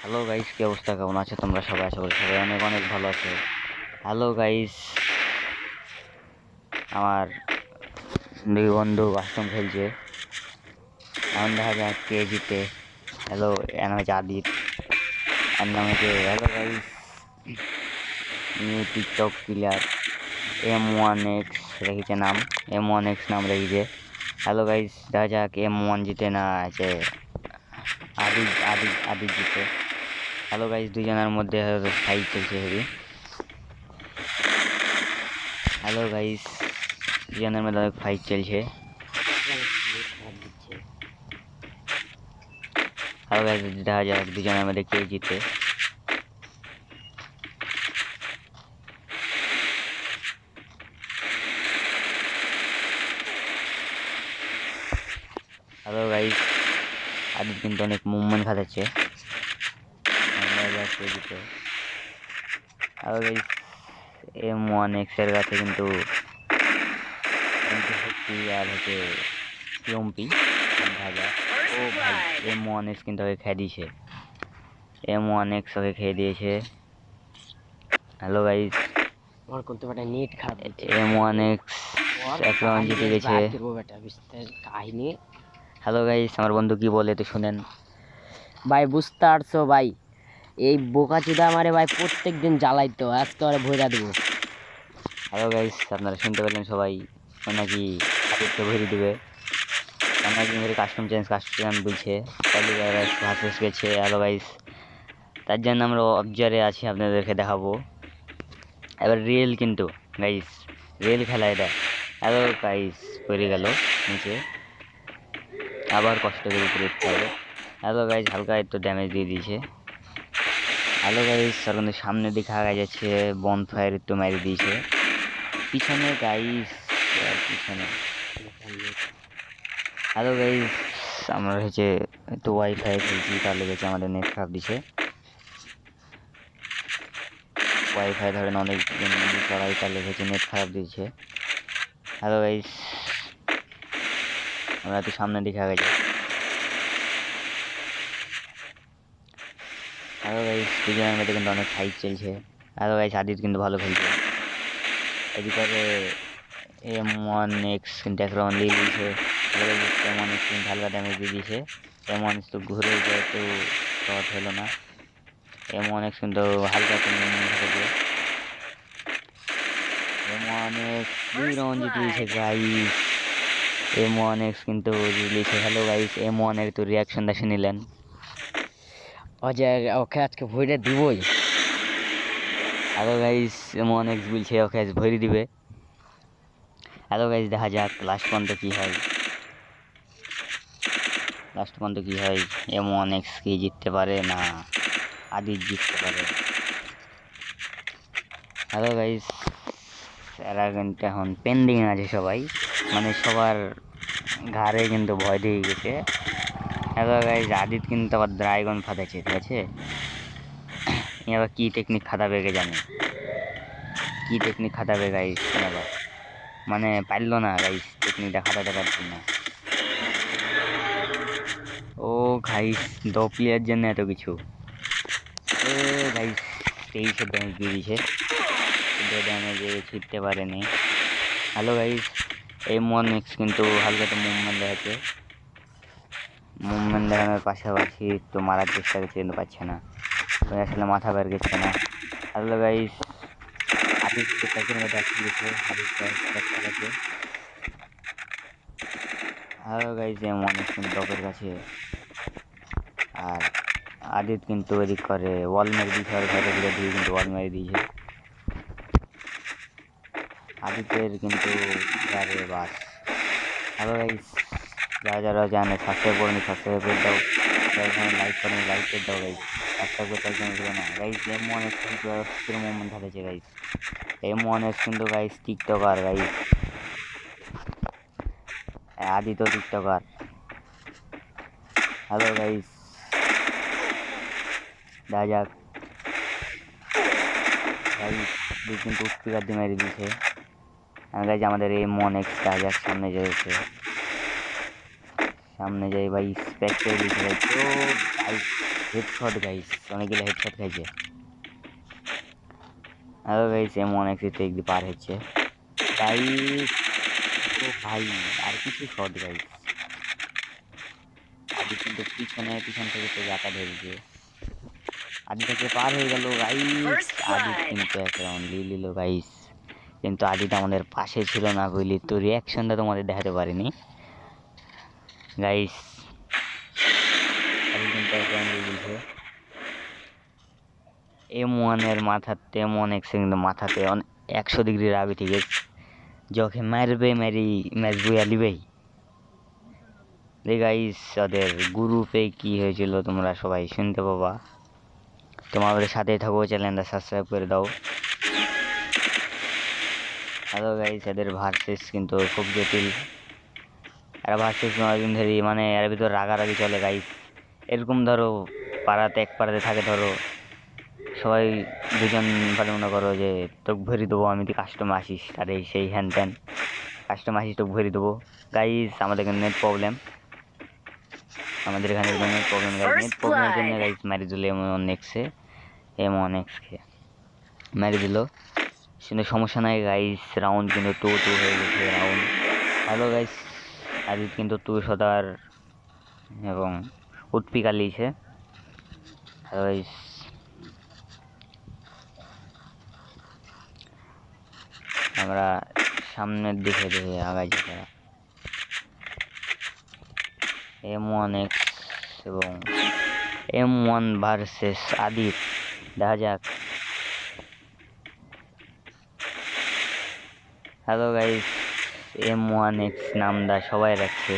Hello guys কি অবস্থা? কেমন আছো তোমরা সবাই? আশা করি সবাই অনেক অনেক ভালো আছো। হ্যালো গাইস আমার দুই বন্ধু কাস্টম খেলছে। এমন দেখা যায় কে জিতে। হ্যালো এর নাম হচ্ছে আদিত। এর নাম হচ্ছে hello guys new TikTok player M one X রেখেছে নাম? এম ওয়ান এক্স নাম রেখেছে হ্যালো গাইস দেখা যাক এম ওয়ান জিতে না আছে। আদি আদি আদি জিতে। হ্যালো গাইস দুজনের মধ্যে ফাইট চলছে হেভি হ্যালো গাইস দুজনের মধ্যে অনেক ফাইট চলছে। হ্যালো গাইস দেখা যাক দুজনের মধ্যে কে জিতে হ্যালো গাইস আদিত কিন্তু অনেক মুভমেন্ট খাটাচ্ছে জিতে হ্যালো গাইস এম ওয়ান এক্সের কাছে কিন্তু কিন্তু আর হচ্ছে পিওমপি ভাজা। ও ভাই এম ওয়ান এক্স কিন্তু ওকে খেয়ে দিয়েছে। এম ওয়ান এক্স ওকে খেয়ে দিয়েছে। হ্যালো গাইস আমার করতে পারে নেট খারাপ এম ওয়ান এক্স এক রাউন্ড জিতে গেছে। বেটা বিস্তার কাহিনী? হ্যালো গাইস আমার বন্ধু কি বলে তো শুনেন। ভাই বুঝতে পারছ ভাই। এই বোকা চুদা আমারে ভাই প্রত্যেক দিন জ্বালাইতো, আজকে ওরা ভরা দেবো। হ্যালো গাইস আপনারা শুনতে পেলেন সবাই নাকি আদিত্য ভরি দেবে। অনেকদিন ধরে কাস্টম চেঞ্জ কাস্টম বলছে তাহলে ভার্সেস গেছে। হ্যালো গাইস তার জন্য আমরা অবজারে আছি, আপনাদেরকে দেখাবো। এবার রিয়েল কিন্তু গাইস রিয়েল খেলা এটা। হ্যালো গাইস পড়ে গেল নিচে। আবার কষ্ট করে উপরে উঠতে হবে। হ্যালো গাইস হালকা একটু ড্যামেজ দিয়ে দিয়েছে। হ্যালো গাইস সামনের দিকে আগা যাচ্ছে বন ফায়ার একটু মেরে দিয়েছে। পিছনে গাইস পিছনে। হ্যালো গাইস আমরা হচ্ছে একটু ওয়াইফাই খেলছি তার লেগেছে আমাদের নেট খারাপ দিছে। ওয়াইফাই ধরেন অনেক করাই তার লেগেছে নেট খারাপ দিয়েছে হ্যালো গাইস আমরা একটু সামনের দিকে আগে হ্যালো গাইস দুজনের মধ্যে কিন্তু অনেক ফাইট চলছে। হ্যালো গাইস আদিত কিন্তু ভালো খেলছে। এদিকে এম ওয়ান এক্স কিন্তু এক রাউন্ড দিয়ে দিয়েছে। এম ওয়ান এক্স কিন্তু হালকা ড্যামেজ দিয়ে দিয়েছে। এম ওয়ান এক্স তো ঘুরে যায় তো শর্ট হলো না। এম ওয়ান এক্স কিন্তু হালকা একটু এম ওয়ান এক্স দুই রাউন্ড জিতে দিয়েছে গাইস এম ওয়ান এক্স কিন্তু দিয়েছে হ্যালো গাইস এম ওয়ানের তো রিয়াকশন দেখে নিলেন। অজয়, ওকে আজকে ভরে দিবই। Hello guys M one X বলছে ওকে আজ ভরি দিবে। হ্যালো গাইস দেখা যাক লাস্ট পর্যন্ত কী হয়। লাস্ট পর্যন্ত কী হয় এম ওয়ান এক্স কি জিততে পারে না আদিত জিততে পারে। হ্যালো গাইস এরা কিন্তু এখন পেন্ডিং আছে সবাই। মানে সবার ঘাড়ে কিন্তু ভয় দিয়ে গেছে। হ্যালো গাইস আদিত কিন্তু আবার ড্রাইগন ফাটাচ্ছে ঠিক আছে? আবার কী টেকনিক খাটাবে কে জানে? কী টেকনিক খাটাবে গাইস আবার মানে পারল না গাইস টেকনিকটা খাটাতে পারছি না। ও গাইস দো প্লেয়ার জন্য এত কিছু। ও গাইস তেইশে ড্যামেজ দিয়ে দিয়েছে। ড্যামেজে ছিটতে পারেনি। হ্যালো গাইস এই মন কিন্তু হালকা তো মুভমেন্ট দেখাচ্ছে। মুভমেন্ট দেখানোর পাশাপাশি তো মারার চেষ্টা করছে কিন্তু পাচ্ছে না। আসলে মাথা বের গেছে না। হ্যালো গাইস একটা গেছে হ্যালো গাইস এম অনেক কিন্তু ডকের কাছে। আর আদিত কিন্তু এদিক করে ওয়াল মেরে দিয়েছে, আর ঘরে ঘুরে দিয়ে কিন্তু ওয়াল মেরে দিয়েছে। আদিতের কিন্তু বাস। হ্যালো গাইস যারা যারা জানে সাবস্ক্রাইব করে নি সাবস্ক্রাইব করে দাও যারা লাইক করে লাইক করে দাও গাইস সাবস্ক্রাইব করতে একদম ভুলো না। গাইস এম ওয়ান এক্স কিন্তু অস্থির মুভমেন্ট হাতেছে গাইস এম ওয়ান এক্স কিন্তু guys tiktoker guys Aditya tiktoker hello guys দেখা যাক। গাইস দুই কিন্তু স্পিকার দিয়ে মেরে দিয়েছে। গাইজ আমাদের এই মন এক্স যাক সামনে যেয়েছে সামনে যাই ভাই স্পেক্টর দিয়েছে ভাই তো গাইস হেডশট গাইস অনেকগুলো হেডশট খাইছে হ্যালো গাইস এম অনেক সিটে একদি পার হচ্ছে। গাইস ও ভাই, আর কিছু শট গাইস আদি কিন্তু পিছনে, পিছন থেকে তো জাতা ধরেছে। আদি থেকে পার হয়ে গেল গাইস আদি কিন্তু এক রাউন্ড লিয়ে নিল গাইস। কিন্তু আদিটা আমাদের পাশে ছিল না বুঝলি তো রিয়াকশনটা তোমাদের দেখাতে পারিনি। গাইস এম ওয়ানের মাথাতে এম ওয়ান এক্সে মাথাতে একশো ডিগ্রি রাবি ঠিক আছে যখন মারবে, মেরি ম্যাচ বইয়া লিবেই রে গাইস ওদের গ্রুপে কি হয়েছিল তোমরা সবাই শুনতে পাবা। তোমাদের সাথে থাকো চ্যানেলটা সাবস্ক্রাইব করে দাও। হ্যালো গাইস এদের ভার্সেস কিন্তু খুব জটিল। এরা ভার্সেস দিন ধরে মানে এর ভিতর রাগারাগি চলে গাইস এরকম ধরো পাড়াতে এক পাড়াতে থাকে ধরো। সবাই দুজন ভালো মনে করো যে তোকে ভরি দেবো আমি তুই কাস্টমার আসিস। আর এই সেই হ্যান ত্যান। কাস্টমার আসিস তোকে ভরি দেবো। গাইস আমাদের এখানে নেট প্রবলেম আমাদের এখানে নেট প্রবলেম গাইস নেট প্রবলেমের জন্য. গাইস মারি দিল এমন এক্সে এমন এক্সকে মারি দিল। কিন্তু সমস্যা নাই গাইস রাউন্ড কিন্তু টু টু হয়ে গেছে রাউন্ড হ্যালো গাইস আদিত কিন্তু টু সদার এবং উৎপিকা গাইস আমরা সামনের দিকে দিকে আগাইছি তারা এম ওয়ান এক্স এবং এম ওয়ান ভার্সেস আদিত। দেখা যাক। Hello guys M one X নামটা সবাই রাখছে।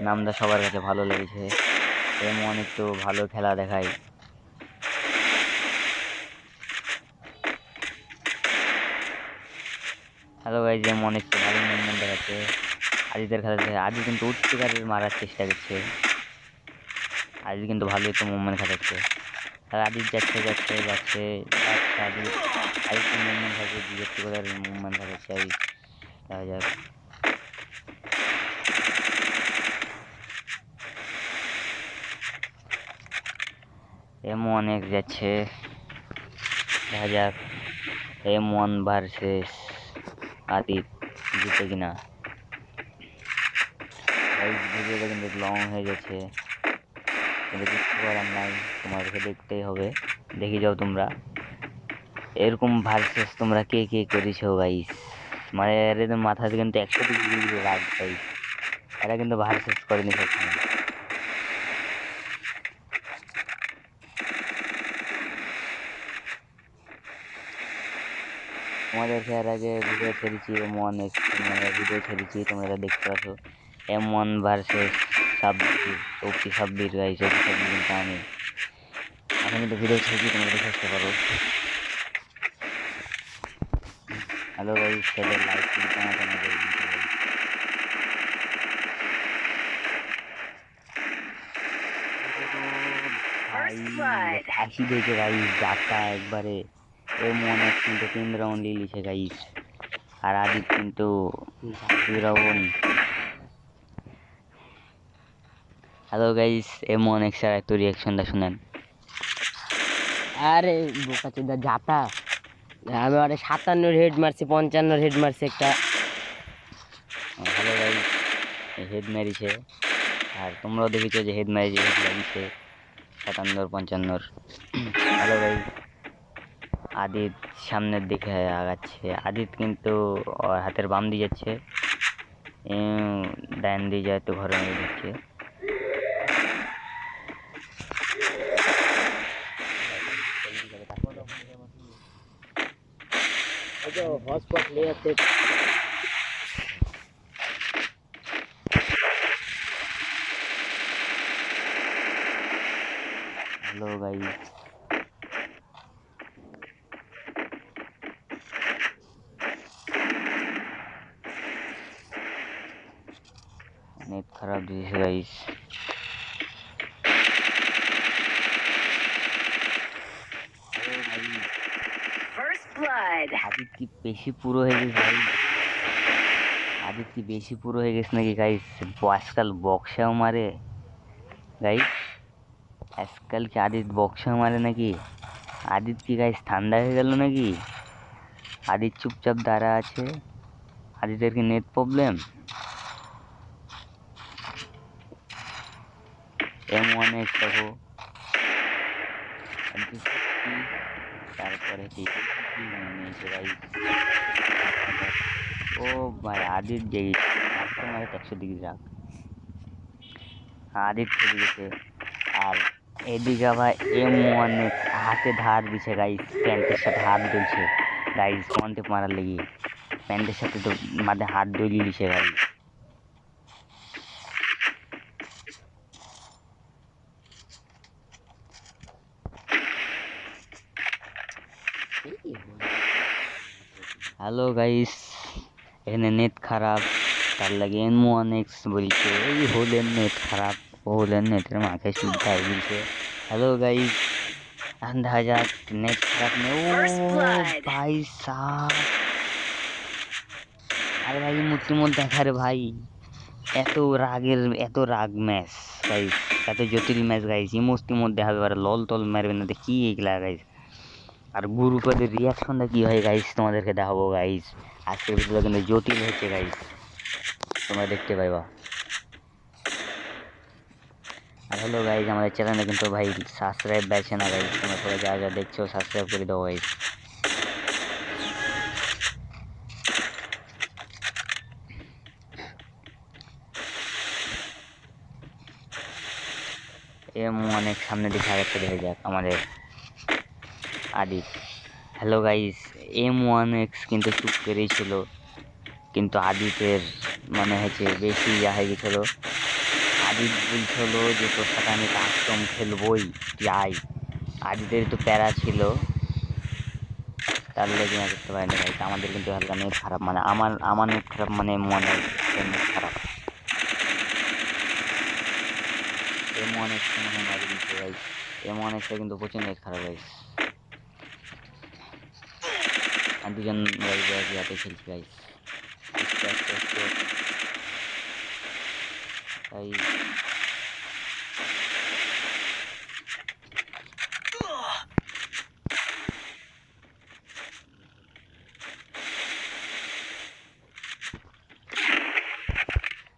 নামদা সবার কাছে ভালো লেগেছে। এম ওয়ান একটু ভালো খেলা দেখায়। হ্যালো গাইজ এম ওয়ান একটু ভালো মুভমেন্ট দেখাচ্ছে। আদিতের খেলাতে আদি কিন্তু উৎপিকারের মারার চেষ্টা করছে। আদি কিন্তু ভালো একটু মুভমেন্ট খাটাচ্ছে আর আদিত যাচ্ছে যাচ্ছে যাচ্ছে যাচ্ছে আদিত আদিত মুভমেন্ট থাকে বিরক্তিকরের মুভমেন্ট খাটাচ্ছে আদিত দেখা যাক এম ওয়ান যাচ্ছে। দেখা যাক এম ওয়ান ভার্সেস আদিত জিতে কিনা। ভিডিওটা কিন্তু লং হয়ে গেছে। কিন্তু কিছু করার নাই, তোমাদেরকে দেখতেই হবে। দেখে যাও তোমরা। এরকম ভার্সেস তোমরা কে কে করেছ গাইস মানে মাথাতে কিন্তু একশো ডিগ্রি গাইস এরা কিন্তু ভার্সেস করেনি সবসময় তোমাদেরকে এর আগে ভিডিও ছেড়েছি এম ওয়ান ভিডিও ছেড়েছি, তোমরা দেখতে পাচ্ছ। M one versus Sabbir OP Sabbir OP Sabbir কিন্তু আমি। আমি কিন্তু ভিডিও ছেড়েছি, তোমরা দেখে আসতে পারো। হ্যালো গাইস সেটা লাইক টানা টানা করে দিতে হবে ভাই গাইস একবারে এম ওয়ান কিন্তু তিন রাউন্ড লিখেছে গাইস আর আদিত কিন্তু দুই round hello guys M one X আর একটু রিয়াকশনটা শুনেন। আরে বোকা চোদা যাতা। আমি আরে সাতান্নর হেড মারছি, পঞ্চান্নর হেড মারছি একটা। ভালো ভাই হেড মারিছে। আর তোমরাও দেখেছ যে হেড মেরেছে হেড লাগিয়েছে। সাতান্নর, পঞ্চান্নর। ভালো ভাই। আদিত সামনের দিকে আগাচ্ছে। আদিত কিন্তু হাতের বাম দিয়ে যাচ্ছে। ডান দিয়ে যায় তো ঘরে মেরে দিচ্ছে হটস্পট নিয়ে আসতে হ্যালো গাইস নেট খারাপ দিয়েছে গাইস First আদিত কি বেশি পুরো হয়ে গেছে ভাই? আদিত কি বেশি পুরো হয়ে গেছে নাকি গাইস আজকাল বক্সাও মারে। গাইস আজকাল কি আদিত বক্সা মারে নাকি? আদিত কি গাইস ঠান্ডা হয়ে গেল নাকি? আদিত চুপচাপ দাঁড়া আছে। আদিতের কি net problem M one X দেখো আদিত কি? ও ভাই আদিত যেই মানে একশো ডিগ্রি রাখ আদিত চলে আর এদিকে আবার এম ওয়ান হাতে ধার দিছে গাইস প্যান্টের সাথে হাত দুলছে। গাইস কন্টেপ মারার লেগে প্যান্টের সাথে তো মাঝে হাত দলিয়ে দিছে গাইস হ্যালো গাইস এখানে নেট খারাপ তার লাগে এম ওয়ান এক্স বলছে এই হোলের নেট খারাপ হোলের নেটের মাকে সুবিধা বলছে হ্যালো গাইস এখন দেখা যাক নেট খারাপ নেই ও First blood. ভাই সাহ আরে ভাই মূর্তির মধ্যে দেখা রে ভাই এত রাগের এত রাগ ম্যাচ গাইস এত জটিল ম্যাচ গাইস ইমোস্তির মধ্যে হবে আর লল টল মারবে না তো কি এগুলা গাইস আর গ্রুপের রিয়াকশনটা কি হয় গাইস তোমাদেরকে দেখাবো গাইস আজকের ভিডিও কিন্তু জটিল হচ্ছে গাইস তোমরা দেখতে পাইবা। আর হ্যালো গাইস আমাদের চ্যানেলে কিন্তু ভাই সাবস্ক্রাইব বেছে না গাইস তোমরা সবাই যা যা দেখছ সাবস্ক্রাইব করে দাও গাইস এম, অনেক সামনে দিকে আরেকটা দেখে যাক আমাদের। Adit hello guys M one X কিন্তু চুপ করেই ছিল। কিন্তু আদিতের মানে হচ্ছে বেশি ইয়া হয়ে গেছিল আদিত বলছিল যে, তোর সাথে আমি কাস্টম খেলবই আয়। আদিতের তো প্যারা ছিল। তার লেগে না করতে পারেনি গাইস আমাদের কিন্তু হালকা নেট খারাপ। মানে আমার আমার নেট খারাপ মানে মনে নেট খারাপ। এম ওয়ান এক্স মনে হয় দিচ্ছে গাইস এম ওয়ান এক্সটা কিন্তু প্রচুর নেট খারাপ গাইস আর দুজন গাইস হাতে খেলছি গাইস আস্তে আস্তে আস্তে তাই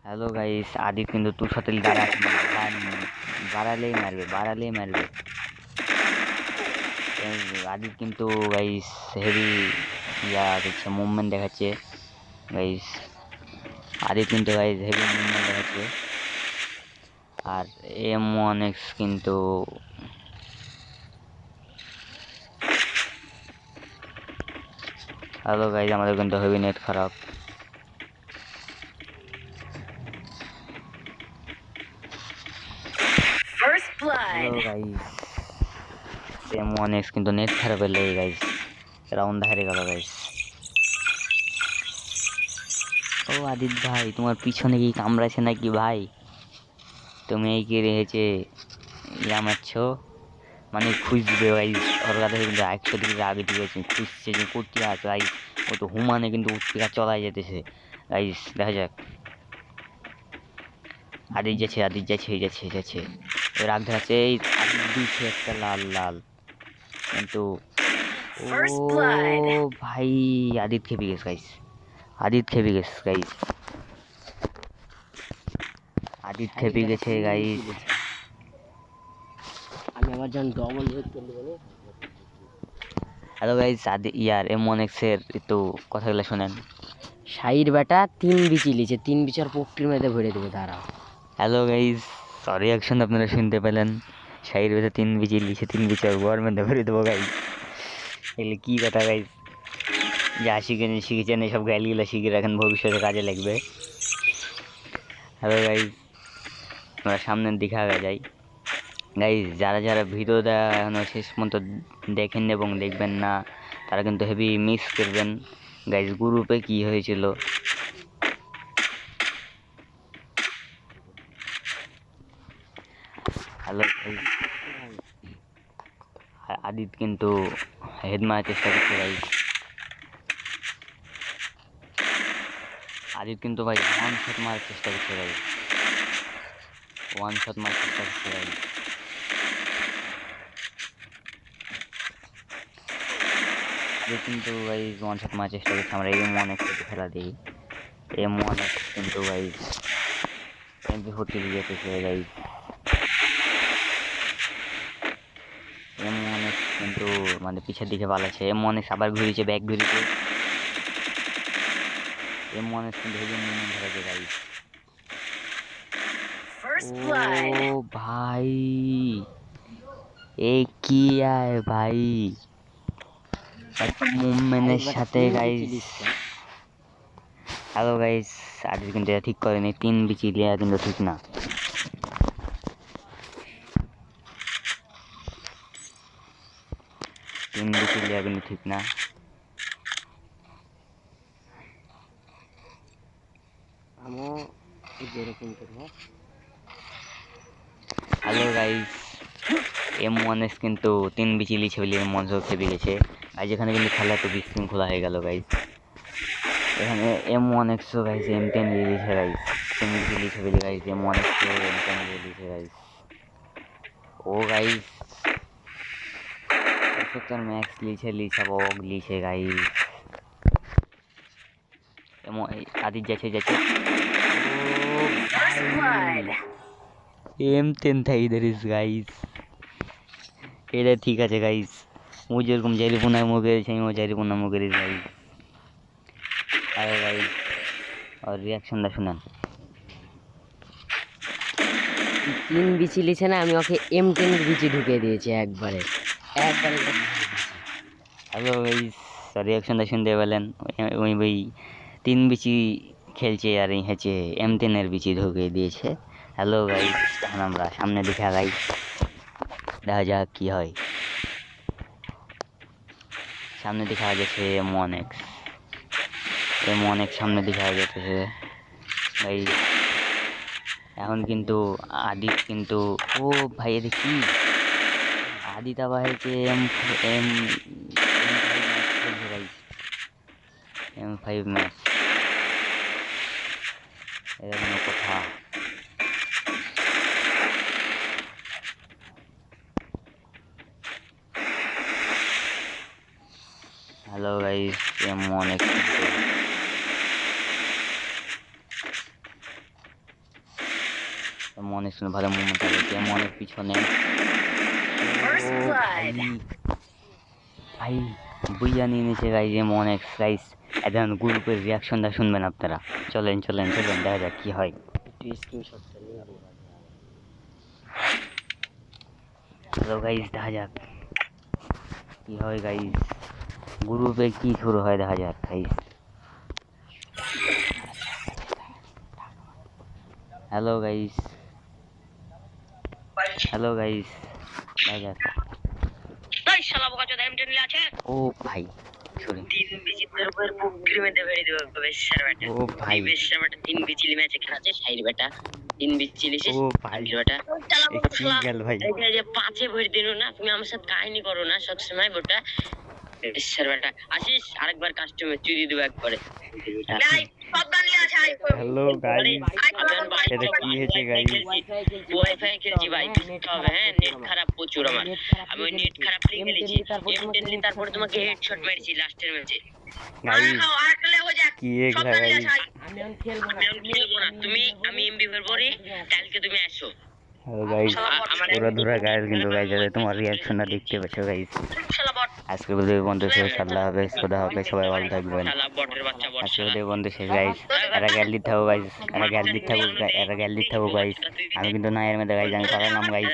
হ্যালো গাইস আদিত কিন্তু তোর সাথে দাঁড়া বাড়ালেই মারবে বাড়ালেই মারবে এই আদিত কিন্তু গাইস হেভি ইয়া দিচ্ছে মুভমেন্ট দেখাচ্ছে গাইস আদিত কিন্তু গাইস হেভি মুভমেন্ট দেখাচ্ছে আর এম ওয়ান এক্স কিন্তু হ্যালো গাইস আমাদের কিন্তু হেভি নেট খারাপ First hello blood. Guys M one X কিন্তু নেট খারাপ হলে গাইস রাউন্ড হারে গেল গাইস ও আদিত ভাই, তোমার পিছনে কি কামড়াছে নাকি ভাই? তুমি এই কে রেখেছে? ইয়া মারছ মানে খুঁজবে গাইস ওর কাছে কিন্তু একশো ডিগ্রি আগে দিয়েছে খুঁজছে যে করতে আছে গাইস ও তো হুমানে কিন্তু উৎপিকা চলাই যেতেছে গাইস দেখা যাক। আদিত যাচ্ছে আদিত যাচ্ছে যাচ্ছে যাচ্ছে। আগ ধরাচ্ছে, এই দিচ্ছে একটা লাল লাল। কিন্তু ও ভাই আদিত খেপে গেছে গাইস আদিত খেপে গেছে গাইস আদিত খেপে গেছে গাইস আমি আবার যখন ডবল হেড করতে বলে হ্যালো গাইস আদি ইয়ার এমন এক্সের একটু কথাগুলো শোনেন। শাহির বেটা তিন বিচি লিছে তিন বিচার পকটির মধ্যে ভরে দেবে দাঁড়াও। হ্যালো গাইস সরি অ্যাকশন আপনারা শুনতে পেলেন। শাহির ভেতরে তিন বিচি লিখে তিন বিচার গড় মধ্যে ভরে দেবো গাইস এগুলো কী কথা গাইস যা শিখে শিখেছেন এইসব গাইলগুলো শিখে রাখেন, ভবিষ্যতে কাজে লাগবে। হ্যালো গাইস আমরা সামনের দিকে আগা যাই। গাইস যারা যারা ভিডিওটা এখনও শেষ পর্যন্ত দেখেন এবং দেখবেন না, তারা কিন্তু হেভি মিস করবেন। গাইস গ্রুপে কি হয়েছিল? হ্যালো আদিত কিন্তু হেড মারার চেষ্টা করছে ভাই আদিত কিন্তু ভাই ওয়ান শট মারার চেষ্টা করছে ভাই ওয়ান শট মারার চেষ্টা করছে ভাই কিন্তু ভাই ওয়ান শট মারার চেষ্টা করছে। আমরা এম ওয়ান একটু খেলা দিই এম ওয়ান কিন্তু ভাই এমপি ফোরটি দিয়ে পেয়েছে ভাই মানে পিছের দিকে পালাচ্ছে। এম এক্স আবার ঘুরিয়েছে ব্যাগ ঘুরিয়েছে। এম এক্স কিন্তু হেভি মুভমেন্ট ধরেছে blood. ও ভাই এ কি আয় ভাই? মুভমেন্টের সাথে গাইস হ্যালো গাইস আজকে কিন্তু এটা ঠিক করেনি। তিন বিচি লিয়া কিন্তু ঠিক না। কিন্তু ঠিক না। আমিও যেরকম করব hello guys M one S কিন্তু তিন বিচিলি লিছে বলে এম ওয়ান খেপে গেছে। আর যেখানে কিন্তু খেলা একটু খোলা হয়ে গেল গাইস এখানে এম ওয়ান এক্সও গাইস এম টেন লিছে গাইস তিন বিচি লিছে বলে guys M one X M ten লিছে গাইস ও গাইস সত্তর ম্যাক্স লিছে বগ লিছে গাইস এম আদিত যাচ্ছে যাচ্ছে First blood. এম টেন থাই দের ইজ গাইস এটা ঠিক আছে গাইস ও যেরকম জারি পোনা মো করেছে আমি ও জারি পোনা মো করেছি গাইস আরে গাইস আর রিয়াকশনটা শুনেন তিন বিচি লিছে না আমি ওকে এম টেন বিচি ঢুকিয়ে দিয়েছি একবারে হ্যালো গাইস রিয়াকশনটা শুনতে পেলেন। ওই- ওই তিন বিচি খেলছে আর হচ্ছে এম টেনের বিচি ঢুকিয়ে দিয়েছে। হ্যালো গাইস তখন আমরা সামনে দিকে আগাই। দেখা যাক কি হয়। সামনে দেখা যাচ্ছে M one X M one X সামনে দেখা যাচ্ছে। ভাই, এখন কিন্তু আদিত কিন্তু, ও ভাই এটা কি আবার হচ্ছে M M M five match এটা কোনো কথা। হ্যালো এম অনেক এম অনেক শুনে ভালো মুভমেন্ট আছে। এম অনেক পিছনে? ভাই বুঝা নিয়ে নিয়েছে গাইজ এমন এক্সারসাইজ এখন গ্রুপের রিয়াকশনটা শুনবেন আপনারা। চলেন চলেন চলেন দেখা যাক কি হয়। হ্যালো গাইজ দেখা যাক। কি হয় গাইজ গ্রুপে কি শুরু হয় দেখা যাক guys hello guys hello guys দেখা এই শালা বোকা চোদা এমটেন আছে? ও ভাই সরি তিন বিচিত্রের উপর পুকুরি মেতে ভেড়ে দেবো বেশার বেটা ও ভাই। বেশার বেটা তিন বিচিলি ম্যাচে খেলাছে সাইড বেটা তিন শেষ ও ভাই বেটা কি গেল ভাই? এই যে পাঁচে ভরে দিল না তুমি আমার সাথে কাহিনী করো না সবসময় বোটা বেশার বেটা আসিস আরেকবার কাস্টমার চুরি দেবো একবারে। হ্যালো গাইজ এটা কি হয়েছে গাইস ওয়াইফাই খেলছি ভাই বুঝতে হবে হ্যাঁ নেট খারাপ প্রচুর আমার আমি ওই নেট খারাপ লিখে খেলেছি এম টেন তারপরে তোমাকে হেডশট মেরেছি লাস্টের ম্যাচে কি এগুলা গাইজ আমি এখন খেলব না তুমি আমি এমবি ভরবো রে কালকে তুমি আসো গাইজ গাইস পুরো ধরা গাইজ কিন্তু গাইজ তোমার রিয়াকশনটা দেখতে গাইজ শালা বট। আজকে ভিডিও বন্ধু শেষ আল্লাহ হবে খোদা হবে সবাই ভালো থাকবেন। আজকে ভিডিও বন্ধু শেষ গাইজ এরা গ্যালারি থাকো গাইজ এরা গ্যালারি থাকো এরা গ্যালারি থাকো গাইজ আমি কিন্তু না এর মধ্যে গাইজ আমি নাম গাইজ